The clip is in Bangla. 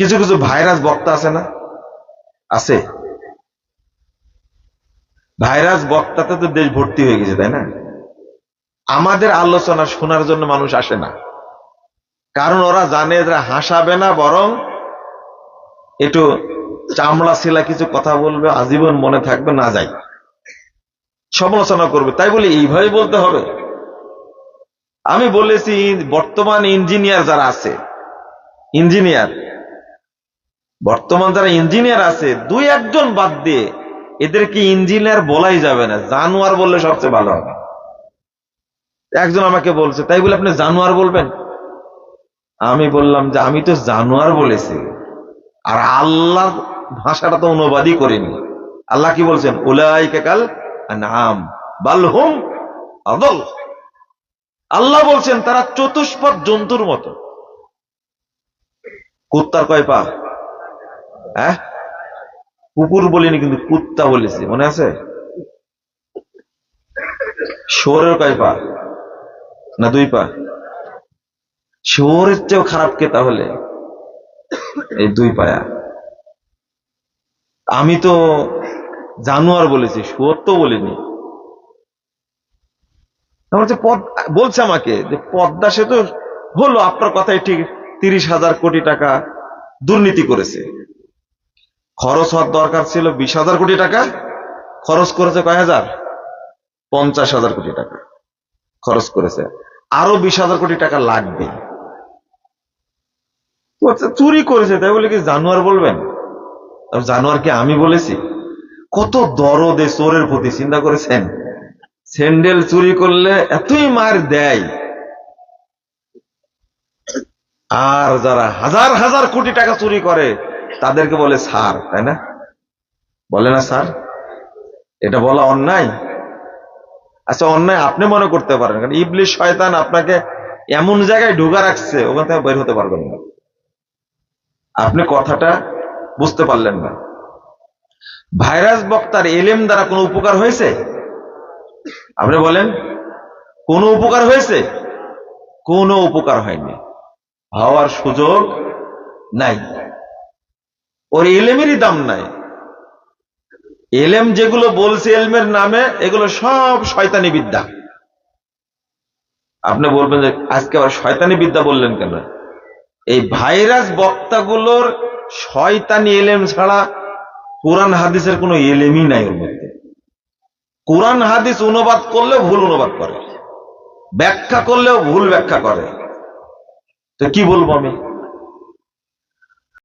কিছু কিছু ভাইরাস বক্তা আছে না? আছে। ভাইরাস বক্তাতে তো দেশ ভর্তি হয়ে গেছে, তাই না? আমাদের আলোচনা শোনার জন্য মানুষ আসে না। কারণ ওরা জানে এরা হাসাবে না, বরং একটু চামড়া ছিলা কিছু কথা বলবে, আজীবন মনে থাকবে, না যাই সমালোচনা করবে। তাই বলে, এইভাবে বলতে হবে। আমি বলেছি, বর্তমান ইঞ্জিনিয়ার যারা আছে, ইঞ্জিনিয়ার বর্তমান যারা ইঞ্জিনিয়ার আছে, দুই একজন বাদ দিয়ে এদেরকে ইঞ্জিনিয়ার বলাই যাবে না, জানোয়ার বললে সবচেয়ে ভালো হবে। একজন আমাকে বলছে, তাই বলে আপনি জানোয়ার বলবেন? আমি বললাম যে, আমি তো জানোয়ার বলেছি, আর আল্লাহ ভাষাটা তো অনুবাদই করিনি। আল্লাহ কি বলছেন? উলাইকা কাল নাম বালহুম আদল। আল্লাহ বলছেন, তারা চতুষ্পদ জন্তুর মতো। কুত্তার কয় পা? হ্যাঁ? কুকুর বলিনি, কিন্তু কুত্তা বলেছি, মনে আছে? শোরের কয় পা? না, দুই পা? শোরের চেয়েও খারাপ কে তাহলে? এই দুই পায়া। আমি তো জানোয়ার বলেছি, শুয়োর তো বলিনি। আমার যে পদ বলছে আমাকে যে পদ্মা সেতু হলো আপনার কথাই ঠিক তিরিশ হাজার কোটি টাকা দুর্নীতি করেছে। খরচ হওয়ার দরকার ছিল বিশ হাজার কোটি টাকা, খরচ করেছে কয় হাজার? পঞ্চাশ হাজার কোটি টাকা খরচ করেছে। আরও বিশ হাজার কোটি টাকা লাগবে। চুরি করেছে, তাই বলে কি জানোয়ার বলবেন? আর জানোয়ারকে আমি বলেছি, কত দরদে চোরের প্রতি চিন্তা করেছেন? স্যান্ডেল চুরি করলে এতই মার দেয়। আর যারা হাজার হাজার কোটি টাকা চুরি করে তাদেরকে বলে স্যার, তাই না? বলে না স্যার? এটা বলা অন্যায়? আচ্ছা অন্যায় আপনি মনে করতে পারেন, কারণ ইবলিশ শয়তান আপনাকে এমন জায়গায় ঢুকা রাখছে, ওখান থেকে বের হতে পারবেন না। আপনি কথাটা বুঝতে পারলেন না। ভাইরাস বক্তার এলেম দ্বারা কোনো উপকার হয়েছে? আপনি বলেন, কোনো উপকার হয়েছে? কোনো উপকার হয়নি। হওয়ার সুযোগ নাই। ওর এলেমেরই দাম নাই। এলেম যেগুলো বলছে এলমের নামে, এগুলো সব শয়তানি বিদ্যা। আপনি বলবেন যে, আজকে আবার শয়তানি বিদ্যা বললেন কেন? এই ভাইরাস বক্তাগুলোর শয়তানি এলেম ছাড়া কোরআন হাদিসের কোনো এলেমই নাই ওর মধ্যে। কোরআন হাদিস অনুবাদ করলেও ভুল অনুবাদ করে। ব্যাখ্যা করলেও ভুল ব্যাখ্যা করে। তো কি বলব আমি?